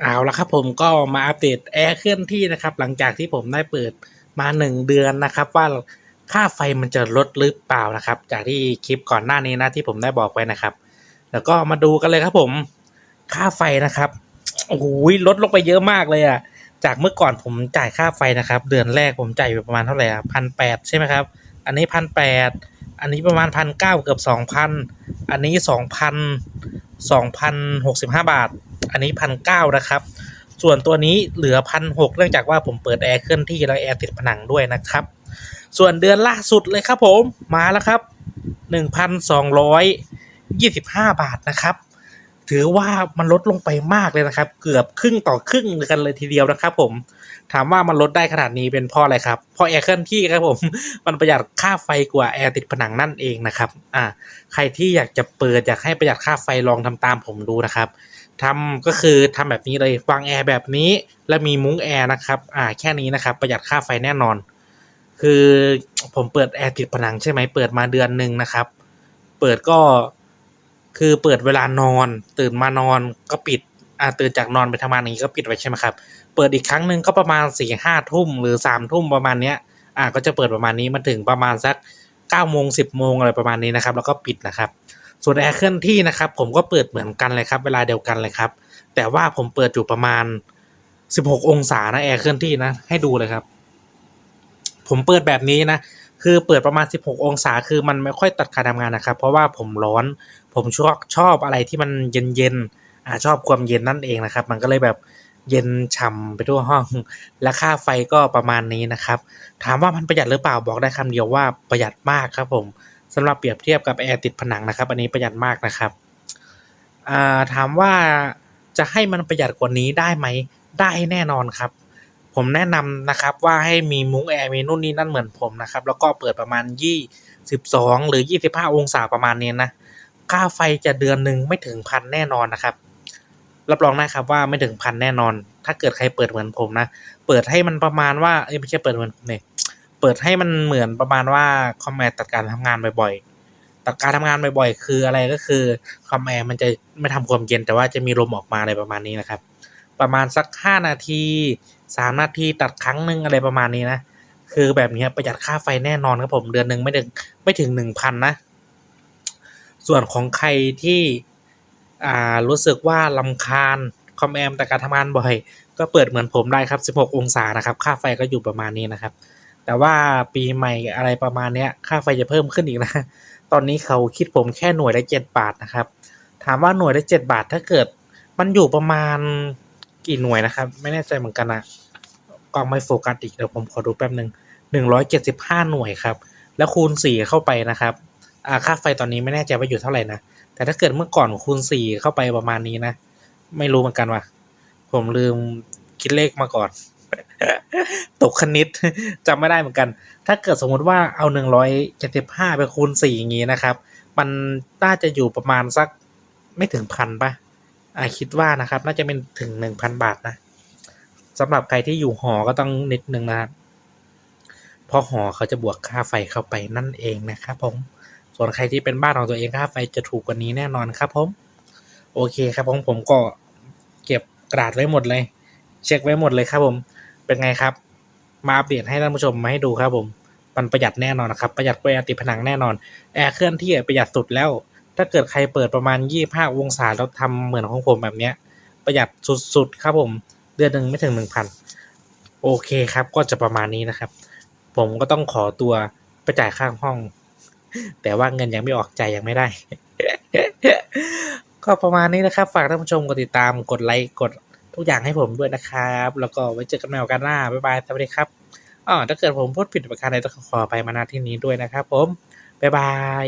เอาละครับผมก็มาอัปเดตแอร์เคลื่อนที่นะครับ หลังจากที่ผมได้เปิดมาหนึ่งเดือนนะครับ ว่าค่าไฟมันจะลดหรือเปล่านะครับ จากที่คลิปก่อนหน้านี้นะที่ผมได้บอกไว้นะครับ แล้วก็มาดูกันเลยครับผม ค่าไฟนะครับโอ้โหลดลงไปเยอะมากเลยอะจากเมื่อก่อนผมจ่ายค่าไฟนะครับ เดือนแรกผมจ่ายอยู่ประมาณเท่าไหร่อะพันแปดใช่ไหมครับ อันนี้พันแปดอันนี้ประมาณพันเก้าเกือบสองพันอันนี้สองพันสองพันหกสิบห้าบาท อันนี้พันเก้านะครับ ส่วนตัวนี้เหลือพันหกเนื่องจากว่าผมเปิดแอร์เคลื่อนที่แล้วแอร์ติดผนังด้วยนะครับ ส่วนเดือนล่าสุดเลยครับผมมาแล้วครับหนึ่งพันสองร้อยยี่สิบห้าบาทนะครับ ถือว่ามันลดลงไปมากเลยนะครับ เกือบครึ่งต่อครึ่งกันเลยทีเดียวนะครับ ผม ถามว่ามันลดได้ขนาดนี้เป็นเพราะอะไรครับเพราะแอร์เคลื่อนที่ครับผมมันประหยัดค่าไฟกว่าแอร์ติดผนังนั่นเองนะครับอ่าใครที่อยากจะเปิดอยากให้ประหยัดค่าไฟลองทำตามผมดูนะครับทำก็คือทำแบบนี้เลยวางแอร์แบบนี้ แล้วมีมุ้งแอร์นะครับอ่าแค่นี้นะครับ ประหยัดค่าไฟแน่นอน คือผมเปิดแอร์ติดผนังใช่ไหมเปิดมาเดือนหนึ่งนะครับ เปิดก็ คือเปิดเวลานอน ตื่นมานอนก็ปิดอ่าตื่นจากนอนไปทำงานอย่างนี้ก็ปิดไว้ใช่ไหมครับ เปิดอีกครั้งหนึ่งก็ประมาณสี่ห้าทุ่มหรือสามทุ่มประมาณเนี้ยอ่าก็จะเปิดประมาณนี้มาถึงประมาณสักเก้าโมงสิบโมงอะไรประมาณนี้นะครับ แล้วก็ปิดนะครับส่วนแอร์เคลื่อนที่นะครับผมก็เปิดเหมือนกันเลยครับเวลาเดียวกันเลยครับ แต่ว่าผมเปิดอยู่ประมาณสิบหกองศานะแอร์เคลื่อนที่นะให้ดูเลยครับ ผมเปิดแบบนี้นะ คือเปิดประมาณ 16 องศา คือมันไม่ค่อยตัดการทำงานนะครับ เพราะว่าผมร้อน ผมชอบชอบอะไรที่มันเย็นเย็นๆอ่าชอบความเย็นนั่นเองนะครับ มันก็เลยแบบเย็นฉ่ำไปทั่วห้อง และค่าไฟก็ประมาณนี้นะครับ ถามว่ามันประหยัดหรือเปล่าบอกได้คำเดียวว่าประหยัดมากครับผมสำหรับเปรียบเทียบกับแอร์ติดผนังนะครับ อันนี้ประหยัดมากนะครับถามว่าจะให้มันประหยัดกว่านี้ได้ไหมได้แน่นอนครับ ผมแนะนำนะครับว่าให้มีมุ้งแอร์มีนู่นนี่นั่นเหมือนผมนะครับ แล้วก็เปิดประมาณยี่สิบสองหรือยี่สิบห้าองศาประมาณนี้นะ ค่าไฟจะเดือนหนึ่งไม่ถึงพันแน่นอนนะครับ รับรองได้ครับว่าไม่ถึงพันแน่นอน ถ้าเกิดใครเปิดเหมือนผมนะ เปิดให้มันประมาณว่าเอ้ยไม่ใช่เปิดเหมือนผมเนี่ยเปิดให้มันเหมือนประมาณว่าคอมแอร์ตัดการทำงานบ่อยๆ ตัดการทำงานบ่อยๆ คืออะไรก็คือคอมแอร์มันจะไม่ทำความเย็นแต่ว่าจะมีลมออกมาอะไรประมาณนี้นะครับ ประมาณสักห้านาทีสามนาทีตัดครั้งหนึ่งอะไรประมาณนี้นะ คือแบบนี้ประหยัดค่าไฟแน่นอนครับผมเดือนหนึ่งไม่ถึงไม่ถึงหนึ่งพันนะ ส่วนของใครที่อ่ารู้สึกว่าลำคาญคอมแอมแต่การทำงานบ่อย ก็เปิดเหมือนผมได้ครับ 16 องศานะครับ ค่าไฟก็อยู่ประมาณนี้นะครับ แต่ว่าปีใหม่อะไรประมาณนี้ค่าไฟจะเพิ่มขึ้นอีกนะ ตอนนี้เขาคิดผมแค่หน่วยละเจ็ดบาทนะครับ ถามว่าหน่วยละเจ็ดบาทถ้าเกิดมันอยู่ประมาณ กี่หน่วยนะครับ ไม่แน่ใจเหมือนกันนะกล้องไม่โฟกัสอีกเดี๋ยวผมขอดูแป๊บหนึ่งหนึ่งร้อยเจ็ดสิบห้าหน่วยครับ แล้วคูณสี่เข้าไปนะครับอ่าค่าไฟตอนนี้ไม่แน่ใจว่าอยู่เท่าไหร่นะแต่ถ้าเกิดเมื่อก่อนคูณสี่เข้าไปประมาณนี้นะ ไม่รู้เหมือนกันว่ะ ผมลืมคิดเลขมาก่อน ตกคณิตจำไม่ได้เหมือนกัน ถ้าเกิดสมมติว่าเอาหนึ่งร้อยเจ็ดสิบห้าไปคูณสี่อย่างงี้นะครับ มันน่าจะอยู่ประมาณสักไม่ถึงพันป่ะ อาคิดว่านะครับ น่าจะเป็นถึงหนึ่งพันบาทนะสำหรับใครที่อยู่หอก็ต้องนิดนึงนะครับเพราะหอเขาจะบวกค่าไฟเข้าไปนั่นเองนะครับผม ส่วนใครที่เป็นบ้านของตัวเองค่าไฟจะถูกกว่านี้แน่นอนครับผม โอเคครับผมผมก็เก็บกระดาษไว้หมดเลย เช็คไว้หมดเลยครับผม เป็นไงครับ มาอัปเดตให้ท่านผู้ชมมาให้ดูครับผม มันประหยัดแน่นอนนะครับ ประหยัดกว่าติดผนังแน่นอน แอร์เคลื่อนที่ประหยัดสุดแล้ว ถ้าเกิดใครเปิดประมาณยี่ห้าองศาแล้วทำเหมือนของผมแบบเนี้ย ประหยัดสุดๆครับผมเดือนหนึ่งไม่ถึงหนึ่งพันโอเคครับก็จะประมาณนี้นะครับ ผมก็ต้องขอตัวไปจ่ายค่าห้อง แต่ว่าเงินยังไม่ออกใจยยังไม่ได้ ก็ประมาณนี้นะครับ ฝากท่านผู้ชมกดติดตามกดไลค์กดทุกอย่างให้ผมด้วยนะครับ แล้วก็ไว้เจอกันใหม่โอกาสหน้าบ๊ายบายสวัสดีครับอ๋อถ้าเกิดผมพูดผิดประการใดต้องขอไปมาณที่นี้ด้วยนะครับ ผมบ๊ายบาย